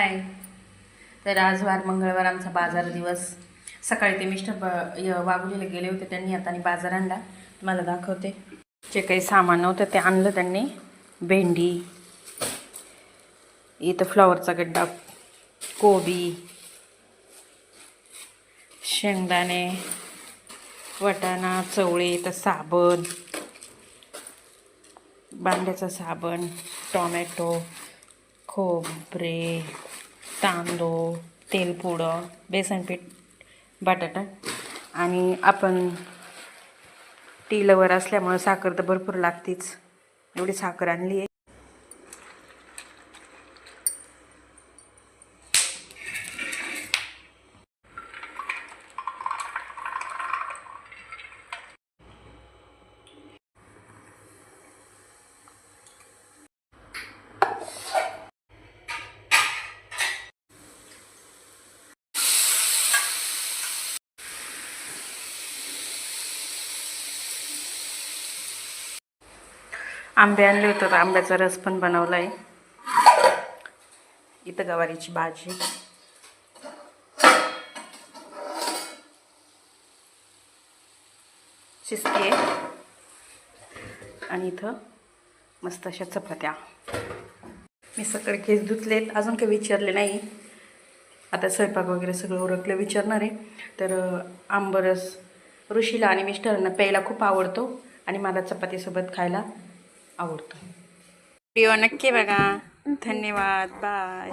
हाय तर आज वार मंगळवार आमचा बाजार दिवस. सकाळी ते मिस्टर ब- य- गेले होते त्यांनी आता बाजार आणला. तुम्हाला दाखवते. जे काही सामान होतं ते आणलं त्यांनी. भेंडी. इथं फ्लॉवरचा गड्डा कोबी शेंगदाणे वटाणा चवळे इथं साबण बांड्याचा साबण टॉमॅटो खोबरे तांदूळ तेलपुडं बेसनपीठ बटाटा आणि आपण टी लवर असल्यामुळं साखर तर भरपूर लागतेच. एवढी साखर आणली आहे. आंबे आणले होते तर आंब्याचा रस पण बनवला आहे इथं गवारीची भाजी. शिस्ती आहे आणि इथं मस्त अशा चपात्या. मी सकाळी केस धुतलेत अजून काही विचारले नाही. आता स्वयंपाक वगैरे सगळं ओरखलं विचारणार आहे. तर आंबरस ऋषीला आणि मिस्टरांना प्यायला खूप आवडतो. आणि मला चपातीसोबत खायला आवडतो. व्हिडिओ नक्की बघा धन्यवाद. बाय